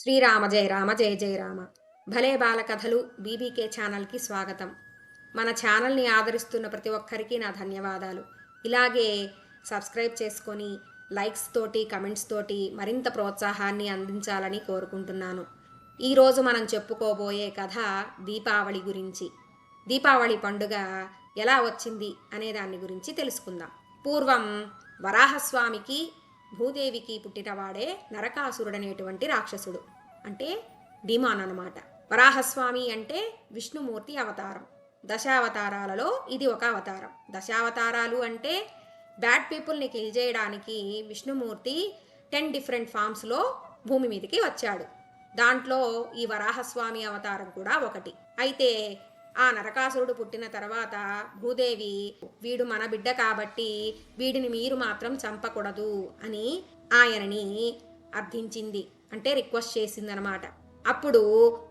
శ్రీరామ జయ రామ జయ జయ రామ. భలే బాల కథలు బీబీకే ఛానల్కి స్వాగతం. మన ఛానల్ని ఆదరిస్తున్న ప్రతి ఒక్కరికి నా ధన్యవాదాలు. ఇలాగే సబ్స్క్రైబ్ చేసుకొని లైక్స్ తోటి కమెంట్స్ తోటి మరింత ప్రోత్సాహాన్ని అందించాలని కోరుకుంటున్నాను. ఈరోజు మనం చెప్పుకోబోయే కథ దీపావళి గురించి. దీపావళి పండుగ ఎలా వచ్చింది అనే దాని గురించి తెలుసుకుందాం. పూర్వం వరాహస్వామికి భూదేవికి పుట్టినవాడే నరకాసురుడనేటువంటి రాక్షసుడు. అంటే డిమాన్ అనమాట వరాహస్వామి అంటే విష్ణుమూర్తి అవతారం. దశావతారాలలో ఇది ఒక అవతారం. దశావతారాలు అంటే బ్యాడ్ పీపుల్ని కిల్ చేయడానికి విష్ణుమూర్తి టెన్ డిఫరెంట్ ఫామ్స్లో భూమి మీదకి వచ్చాడు. దాంట్లో ఈ వరాహస్వామి అవతారం కూడా ఒకటి. అయితే ఆ నరకాసురుడు పుట్టిన తర్వాత భూదేవి వీడు మన బిడ్డ కాబట్టి వీడిని మీరు మాత్రం చంపకూడదు అని ఆయనని అర్థించింది అంటే రిక్వెస్ట్ చేసిందనమాట. అప్పుడు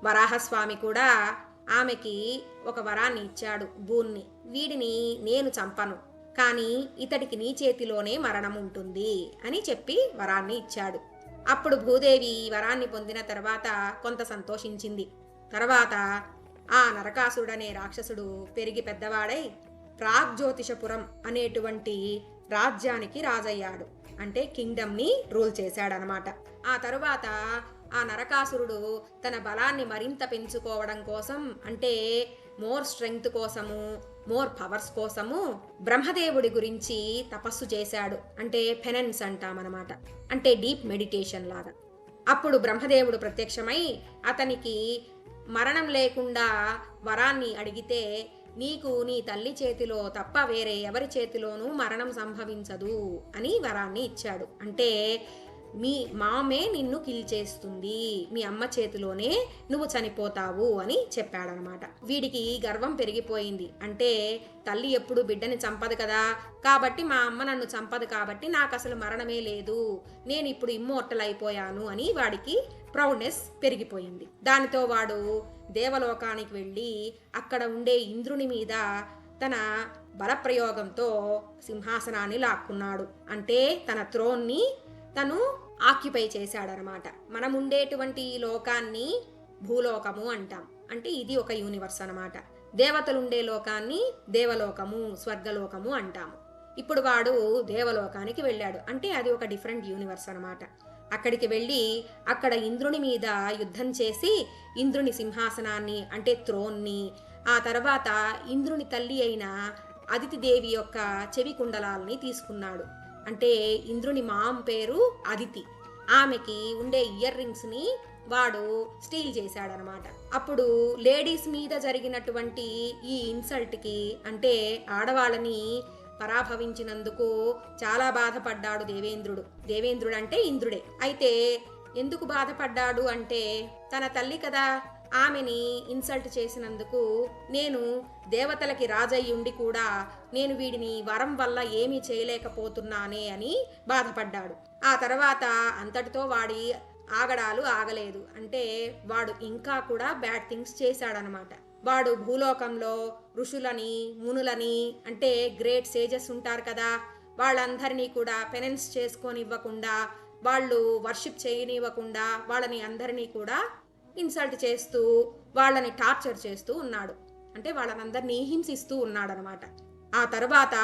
వరాహస్వామి కూడా ఆమెకి ఒక వరాన్ని ఇచ్చాడు భూన్ని వీడిని నేను చంపను కానీ ఇతడికి నీ చేతిలోనే మరణం ఉంటుంది అని చెప్పి వరాన్ని ఇచ్చాడు. అప్పుడు భూదేవి వరాన్ని పొందిన తర్వాత కొంత సంతోషించింది. తర్వాత ఆ నరకాసుడనే రాక్షసుడు పెరిగి పెద్దవాడై ప్రాగ్జ్యోతిషపురం అనేటువంటి రాజ్యానికి రాజయ్యాడు. అంటే కింగ్డమ్ని రూల్ చేశాడనమాట. ఆ తరువాత ఆ నరకాసురుడు తన బలాన్ని మరింత పెంచుకోవడం కోసం అంటే మోర్ స్ట్రెంగ్త్ కోసము మోర్ పవర్స్ కోసము బ్రహ్మదేవుడి గురించి తపస్సు చేశాడు. అంటే ఫెనెన్స్ అంటామన్నమాట అంటే డీప్ మెడిటేషన్ లాగా. అప్పుడు బ్రహ్మదేవుడు ప్రత్యక్షమై అతనికి మరణం లేకుండా వరాన్ని అడిగితే నీకు నీ తల్లి చేతిలో తప్ప వేరే ఎవరి చేతిలోనూ మరణం సంభవించదు అని వరాన్ని ఇచ్చాడు. అంటే మీ మామే నిన్ను కిల్ చేస్తుంది. మీ అమ్మ చేతిలోనే నువ్వు చనిపోతావు అని చెప్పాడనమాట. వీడికి గర్వం పెరిగిపోయింది. అంటే తల్లి ఎప్పుడు బిడ్డని చంపదు కదా. కాబట్టి మా అమ్మ నన్ను చంపదు కాబట్టి నాకు అసలు మరణమే లేదు. నేను ఇప్పుడు ఇమ్మోర్టల్ అయిపోయాను అని వాడికి ప్రౌడ్నెస్ పెరిగిపోయింది. దానితో వాడు దేవలోకానికి వెళ్ళి అక్కడ ఉండే ఇంద్రుని మీద తన బలప్రయోగంతో సింహాసనాన్ని లాక్కున్నాడు. అంటే తన త్రోన్ని తను ఆక్యుపై చేశాడనమాట. మనం ఉండేటువంటి ఈ లోకాన్ని భూలోకము అంటాం. అంటే ఇది ఒక యూనివర్స్ అనమాట. దేవతలు ఉండే లోకాన్ని దేవలోకము స్వర్గలోకము అంటాము. ఇప్పుడు వాడు దేవలోకానికి వెళ్ళాడు. అంటే అది ఒక డిఫరెంట్ యూనివర్స్ అనమాట. అక్కడికి వెళ్ళి అక్కడ ఇంద్రుని మీద యుద్ధం చేసి ఇంద్రుని సింహాసనాన్ని అంటే త్రోన్ని ఆ తర్వాత ఇంద్రుని తల్లి అయిన అదితిదేవి యొక్క చెవి కుండలాల్ని తీసుకున్నాడు. అంటే ఇంద్రుని మాం పేరు అదితి. ఆమెకి ఉండే ఇయర్ రింగ్స్ని వాడు స్టీల్ చేశాడనమాట. అప్పుడు లేడీస్ మీద జరిగినటువంటి ఈ ఇన్సల్ట్కి అంటే ఆడవాళ్ళని పరాభవించినందుకు చాలా బాధపడ్డాడు దేవేంద్రుడు. దేవేంద్రుడు అంటే ఇంద్రుడే. అయితే ఎందుకు బాధపడ్డాడు అంటే తన తల్లి కదా. ఆమెని ఇన్సల్ట్ చేసినందుకు నేను దేవతలకి రాజయ్యుండి కూడా నేను వీడిని వరం వల్ల ఏమీ చేయలేకపోతున్నానే అని బాధపడ్డాడు. ఆ తర్వాత అంతటితో వాడి ఆగడాలు ఆగలేదు. అంటే వాడు ఇంకా కూడా బ్యాడ్ థింగ్స్ చేశాడనమాట. వాడు భూలోకంలో ఋషులని మునులని అంటే గ్రేట్ సేజెస్ ఉంటారు కదా వాళ్ళందరినీ కూడా పెనెన్స్ చేసుకొనివ్వకుండా వాళ్ళు వర్షిప్ చేయనివ్వకుండా వాళ్ళని అందరినీ కూడా ఇన్సల్ట్ చేస్తూ వాళ్ళని టార్చర్ చేస్తూ ఉన్నాడు. అంటే వాళ్ళనందరినీ హింసిస్తూ ఉన్నాడనమాట. ఆ తర్వాత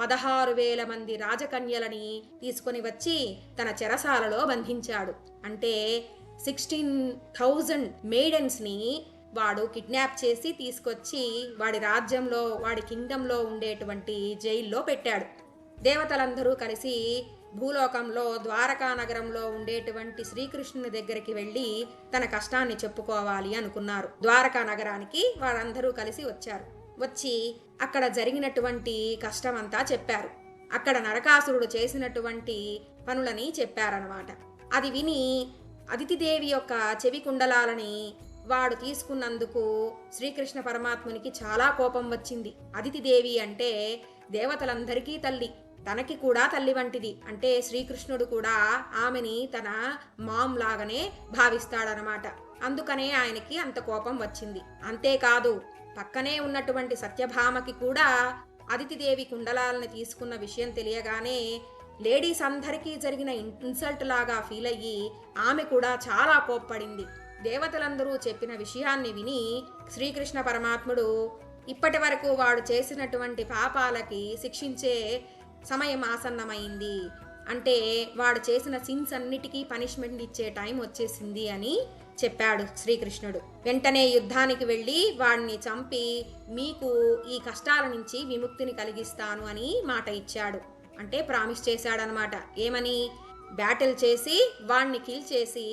పదహారు వేల మంది రాజకన్యలని తీసుకొని వచ్చి తన చెరసాలలో బంధించాడు. అంటే సిక్స్టీన్ థౌజండ్ మేడెన్స్ని వాడు కిడ్నాప్ చేసి తీసుకొచ్చి వాడి రాజ్యంలో వాడి కింగ్డంలో ఉండేటువంటి జైల్లో పెట్టాడు. దేవతలందరూ కలిసి భూలోకంలో ద్వారకా నగరంలో ఉండేటువంటి శ్రీకృష్ణుని దగ్గరికి వెళ్ళి తన కష్టాన్ని చెప్పుకోవాలి అనుకున్నారు. ద్వారకా నగరానికి వారందరూ కలిసి వచ్చారు. వచ్చి అక్కడ జరిగినటువంటి కష్టమంతా చెప్పారు. అక్కడ నరకాసురుడు చేసినటువంటి పనులని చెప్పారనమాట అది విని అదితిదేవి యొక్క చెవి కుండలాలని వాడు తీసుకున్నందుకు శ్రీకృష్ణ పరమాత్మునికి చాలా కోపం వచ్చింది. అదితిదేవి అంటే దేవతలందరికీ తల్లి తనకి కూడా తల్లి వంటిది. అంటే శ్రీకృష్ణుడు కూడా ఆమెని తన మామ్ లాగానే భావిస్తాడనమాట అందుకనే ఆయనకి అంత కోపం వచ్చింది. అంతేకాదు పక్కనే ఉన్నటువంటి సత్యభామకి కూడా అదితిదేవి కుండలాలని తీసుకున్న విషయం తెలియగానే లేడీస్ అందరికీ జరిగిన ఇన్సల్ట్ లాగా ఫీల్ అయ్యి ఆమె కూడా చాలా కోప్పడింది. దేవతలందరూ చెప్పిన విషయాన్ని విని శ్రీకృష్ణ పరమాత్ముడు ఇప్పటి వరకు వాడు చేసినటువంటి పాపాలకి శిక్షించే సమయం ఆసన్నమైంది. అంటే వాడు చేసిన సిన్స్ అన్నిటికీ పనిష్మెంట్ ఇచ్చే టైం వచ్చేసింది అని చెప్పాడు శ్రీకృష్ణుడు. వెంటనే యుద్ధానికి వెళ్ళి వాడిని చంపి మీకు ఈ కష్టాల నుంచి విముక్తిని కలిగిస్తాను అని మాట ఇచ్చాడు. అంటే ప్రామిస్ చేశాడనమాట ఏమని? బ్యాటిల్ చేసి వాణ్ణి కిల్ చేసి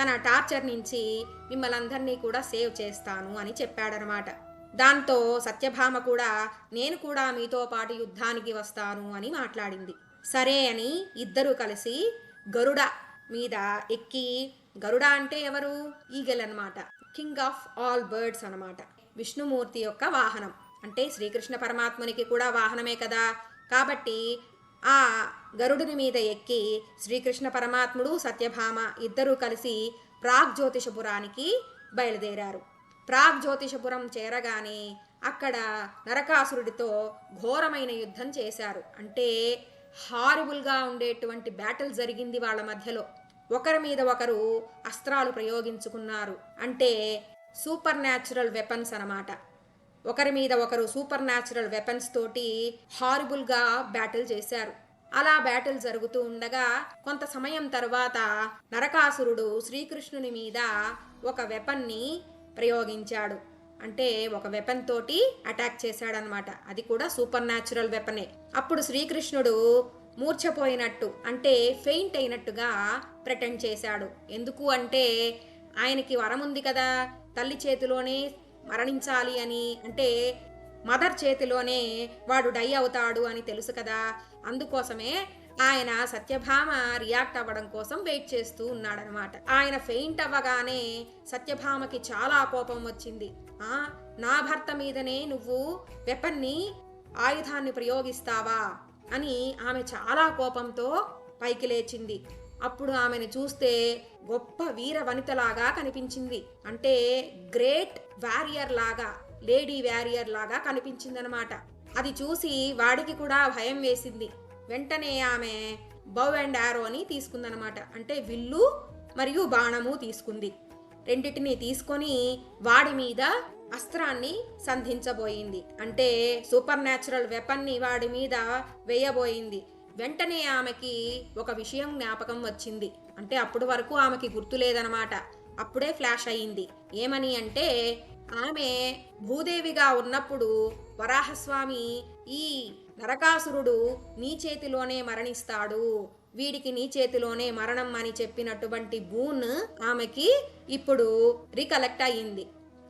తన టార్చర్ నుంచి మిమ్మల్ని అందరినీ కూడా సేవ్ చేస్తాను అని చెప్పాడనమాట. దాంతో సత్యభామ కూడా నేను కూడా మీతో పాటు యుద్ధానికి వస్తాను అని మాట్లాడింది. సరే అని ఇద్దరూ కలిసి గరుడ మీద ఎక్కి గరుడ అంటే ఎవరు? ఈగల్ అనమాట కింగ్ ఆఫ్ ఆల్ బర్డ్స్ అనమాట విష్ణుమూర్తి యొక్క వాహనం. అంటే శ్రీకృష్ణ పరమాత్మునికి కూడా వాహనమే కదా. కాబట్టి ఆ గరుడుని మీద ఎక్కి శ్రీకృష్ణ పరమాత్ముడు సత్యభామ ఇద్దరూ కలిసి ప్రాగ్ జ్యోతిషపురానికి బయలుదేరారు. ప్రాగ్ జ్యోతిషపురం చేరగానే అక్కడ నరకాసురుడితో ఘోరమైన యుద్ధం చేశారు. అంటే హారిబుల్గా ఉండేటువంటి బ్యాటిల్ జరిగింది వాళ్ళ మధ్యలో. ఒకరి మీద ఒకరు అస్త్రాలు ప్రయోగించుకున్నారు. అంటే సూపర్ న్యాచురల్ వెపన్స్ అన్నమాట ఒకరి మీద ఒకరు సూపర్ న్యాచురల్ వెపన్స్ తోటి హారిబుల్గా బ్యాటిల్ చేశారు. అలా బ్యాటిల్ జరుగుతూ ఉండగా కొంత సమయం తర్వాత నరకాసురుడు శ్రీకృష్ణుని మీద ఒక వెపన్ని ప్రయోగించాడు. అంటే ఒక వెపన్ తోటి అటాక్ చేశాడనమాట అది కూడా సూపర్ న్యాచురల్ వెపనే. అప్పుడు శ్రీకృష్ణుడు మూర్ఛపోయినట్టు అంటే ఫెయింట్ అయినట్టుగా ప్రెటెండ్ చేశాడు. ఎందుకు అంటే ఆయనకి వరం ఉంది కదా తల్లి చేతిలోనే మరణించాలి అని. అంటే మదర్ చేతిలోనే వాడు డై అవుతాడు అని తెలుసు కదా. అందుకోసమే ఆయన సత్యభామ రియాక్ట్ అవ్వడం కోసం వెయిట్ చేస్తూ ఉన్నాడనమాట. ఆయన ఫెయింట్ అవ్వగానే సత్యభామకి చాలా కోపం వచ్చింది. ఆ నా భర్త మీదనే నువ్వు వెపన్ని ఆయుధాన్ని ప్రయోగిస్తావా అని ఆమె చాలా కోపంతో పైకి లేచింది. అప్పుడు ఆమెను చూస్తే గొప్ప వీర వనితలాగా కనిపించింది. అంటే గ్రేట్ వారియర్ లాగా లేడీ వ్యారియర్ లాగా కనిపించిందనమాట. అది చూసి వాడికి కూడా భయం వేసింది. వెంటనే ఆమె బౌ అండ్ ఆరోని తీసుకుందనమాట. అంటే విల్లు మరియు బాణము తీసుకుంది. రెండిటిని తీసుకొని వాడి మీద అస్త్రాన్ని సంధించబోయింది. అంటే సూపర్ న్యాచురల్ వెపన్ని వాడి మీద వేయబోయింది. వెంటనే ఆమెకి ఒక విషయం జ్ఞాపకం వచ్చింది. అంటే అప్పటి వరకు ఆమెకి గుర్తు లేదనమాట అప్పుడే ఫ్లాష్ అయ్యింది. ఏమని అంటే ఆమె భూదేవిగా ఉన్నప్పుడు వరాహస్వామి ఈ నరకాసురుడు నీ చేతిలోనే మరణిస్తాడు. వీడికి నీ చేతిలోనే మరణం అని చెప్పినటువంటి బూన్ ఆమెకి ఇప్పుడు రికలెక్ట్ అయ్యింది.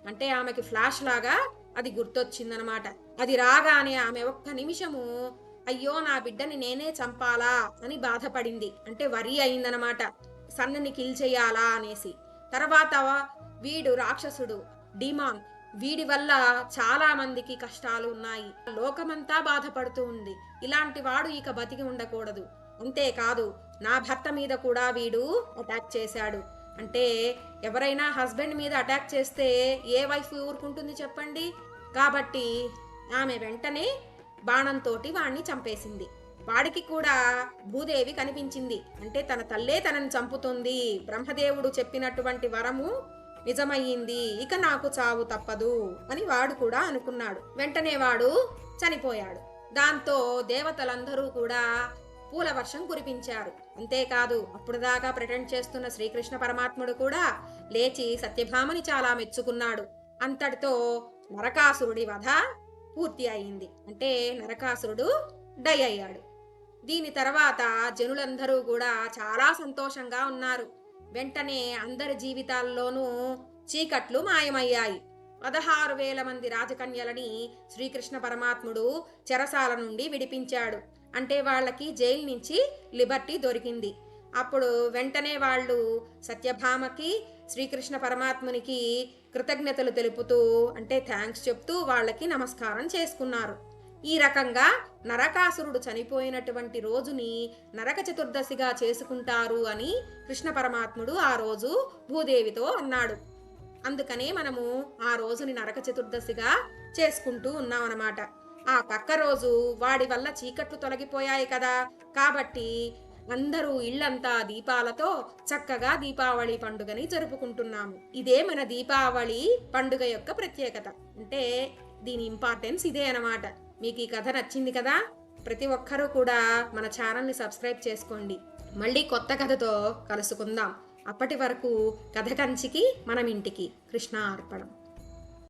అంటే ఆమెకి ఫ్లాష్ లాగా అది గుర్తొచ్చిందనమాట. అది రాగానే ఆమె ఒక్క నిమిషము అయ్యో నా బిడ్డని నేనే చంపాలా? అని బాధపడింది. అంటే వరి అయిందనమాట. సన్నని కిల్ చేయాలా అనేసి. తర్వాత వీడు రాక్షసుడు డిమాన్ వీడి వల్ల చాలా మందికి కష్టాలు ఉన్నాయి. లోకమంతా బాధపడుతూ ఉంది. ఇలాంటి వాడు ఇక బతికి ఉండకూడదు. అంతేకాదు నా భర్త మీద కూడా వీడు అటాక్ చేశాడు. అంటే ఎవరైనా హస్బెండ్ మీద అటాక్ చేస్తే ఏ వైఫ్ ఊరుకుంటుంది చెప్పండి? కాబట్టి ఆమె వెంటనే బాణంతో వాణ్ణి చంపేసింది. వాడికి కూడా భూదేవి కనిపించింది. అంటే తన తల్లే తనని చంపుతుంది. బ్రహ్మదేవుడు చెప్పినటువంటి వరము నిజమయ్యింది ఇక నాకు చావు తప్పదు అని వాడు కూడా అనుకున్నాడు. వెంటనే వాడు చనిపోయాడు. దాంతో దేవతలందరూ కూడా పూల వర్షం కురిపించారు. అంతేకాదు అప్పుడు దాకా చేస్తున్న శ్రీకృష్ణ పరమాత్ముడు కూడా లేచి సత్యభామని చాలా మెచ్చుకున్నాడు. అంతటితో నరకాసురుడి వధ పూర్తి అయింది అంటే నరకాసురుడు డై అయ్యాడు. దీని తర్వాత జనులందరూ కూడా చాలా సంతోషంగా ఉన్నారు. వెంటనే అందరి జీవితాల్లోనూ చీకట్లు మాయమయ్యాయి. పదహారు వేల మంది రాజకన్యలని శ్రీకృష్ణ పరమాత్ముడు చెరసాల నుండి విడిపించాడు. అంటే వాళ్ళకి జైలు నుంచి లిబర్టీ దొరికింది. అప్పుడు వెంటనే వాళ్ళు సత్యభామకి శ్రీకృష్ణ పరమాత్మునికి కృతజ్ఞతలు తెలుపుతూ అంటే థ్యాంక్స్ చెప్తూ వాళ్ళకి నమస్కారం చేసుకున్నారు. ఈ రకంగా నరకాసురుడు చనిపోయినటువంటి రోజుని నరక చతుర్దశిగా చేసుకుంటారు అని కృష్ణ పరమాత్ముడు ఆ రోజు భూదేవితో అన్నాడు. అందుకనే మనము ఆ రోజుని నరక చతుర్దశిగా చేసుకుంటూ ఉన్నామన్నమాట. ఆ పక్క రోజు వాడి వల్ల చీకట్లు తొలగిపోయాయి కదా. కాబట్టి అందరూ ఇళ్ళంతా దీపాలతో చక్కగా దీపావళి పండుగని జరుపుకుంటున్నాము. ఇదే మన దీపావళి పండుగ యొక్క ప్రత్యేకత. అంటే దీని ఇంపార్టెన్స్ ఇదే అనమాట మీకు ఈ కథ నచ్చింది కదా? ప్రతి ఒక్కరూ కూడా మన ఛానల్ని సబ్స్క్రైబ్ చేసుకోండి. మళ్ళీ కొత్త కథతో కలుసుకుందాం. అప్పటి వరకు కథ కంచికి మనం ఇంటికి కృష్ణ అర్పణం